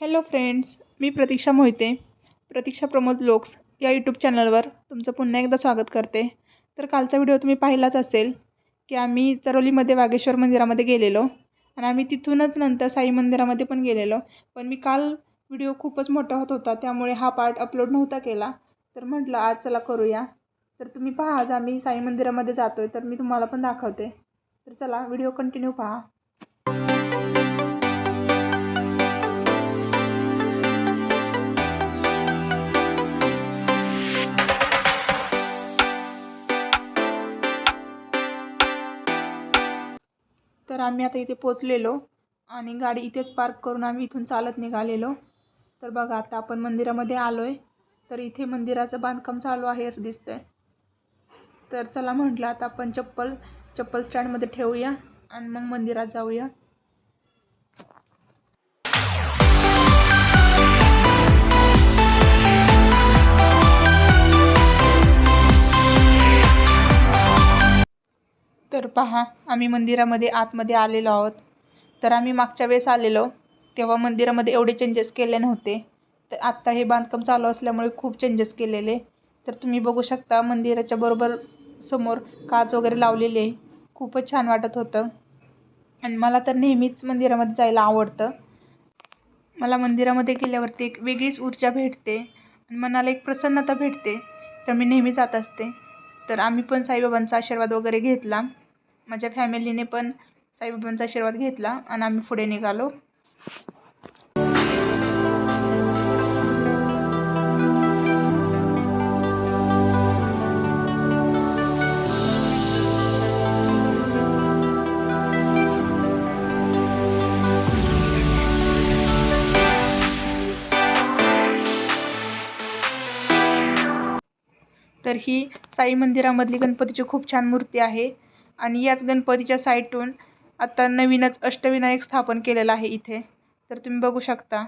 Hello friends मी Pratiksha Mohite Pratiksha Pramod folks या YouTube चॅनलवर तुमचं पुन्हा एकदा स्वागत करते. तर कालचा व्हिडिओ तुम्ही पाहिलाच असेल की आम्ही चरोलीमध्ये वागेश्वर मंदिरामध्ये गेलेलो आणि आम्ही तिथूनच नंतर साई मंदिरामध्ये पण गेलेलो. पण मी काल व्हिडिओ खूपच मोठा होत होता त्यामुळे हा पार्ट अपलोड नव्हता केला. तर म्हटलं आज चला करूया. तर तुम्ही पहा आज आम्ही साई मंदिरामध्ये जातो आहे तर मी तुम्हाला पण दाखवते. तर चला व्हिडिओ कंटिन्यू पहा. तर आम्ही आता इथे पोचलेलो आणि गाडी इथेच पार्क करून आम्ही इथून चालत निघालेलो. तर बघा आता आपण मंदिरामध्ये आलो आहे तर इथे मंदिराचं बांधकाम चालू आहे असं दिसतंय. तर चला म्हटलं आता आपण चप्पल चप्पल स्टँडमध्ये ठेवूया आणि मग मंदिरात जाऊया. तर पहा आम्ही मंदिरामध्ये आतमध्ये आलेलो आहोत. तर आम्ही मागच्या वेळेस आलेलो तेव्हा मंदिरामध्ये एवढे चेंजेस केले नव्हते. तर आत्ता हे बांधकाम चालू असल्यामुळे खूप चेंजेस केलेले. तर तुम्ही बघू शकता मंदिराच्या बरोबर समोर काच वगैरे लावलेले आहे. खूपच छान वाटत होतं. आणि मला तर नेहमीच मंदिरामध्ये जायला आवडतं. मला मंदिरामध्ये गेल्यावरती एक वेगळीच ऊर्जा भेटते आणि मनाला एक प्रसन्नता भेटते. तर मी नेहमी जात असते. तर आम्ही पण साईबाबांचा आशीर्वाद वगैरे घेतला. माझ्या फॅमिलीने पण साईबाबांचा आशीर्वाद घेतला आणि आम्ही पुढे निघालो. तर ही साई मंदिरामधली गणपतीची खूप छान मूर्ती आहे. आणि याच गणपतीच्या साईटून आत्ता नवीनच अष्टविनायक स्थापन केलेला आहे इथे. तर तुम्ही बघू शकता.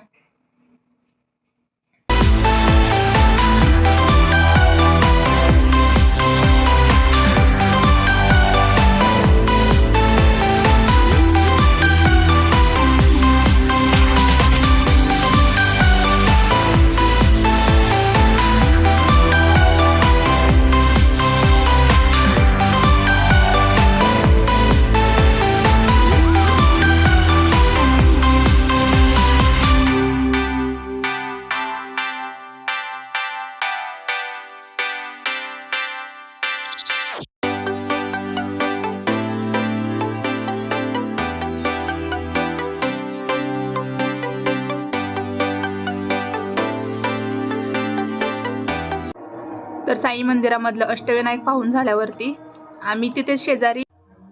तर साई मंदिरामधलं अष्टविनायक पाहून झाल्यावरती आम्ही तिथे शेजारी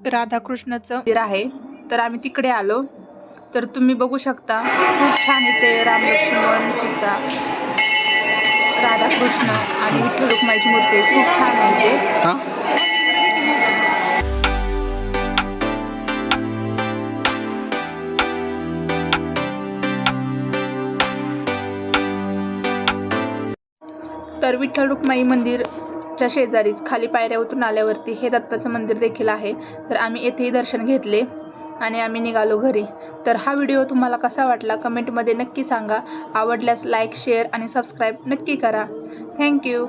राधाकृष्णाचं मंदिर आहे. तर आम्ही तिकडे आलो. तर तुम्ही बघू शकता खूप छान इथे राम लक्ष्मण सीता राधाकृष्ण आणि विठ्ठल रुक्माईची मूर्ती खूप छान आहे इथे. तर विठ्ठल रुक्माई मंदिरच्या शेजारीच खाली पायऱ्या उतरून आल्यावरती हे दत्ताचं मंदिर देखील आहे. तर आम्ही येथेही दर्शन घेतले आणि आम्ही निघालो घरी. तर हा व्हिडिओ तुम्हाला कसा वाटला कमेंटमध्ये नक्की सांगा. आवडल्यास लाईक शेअर आणि सबस्क्राईब नक्की करा. थँक्यू.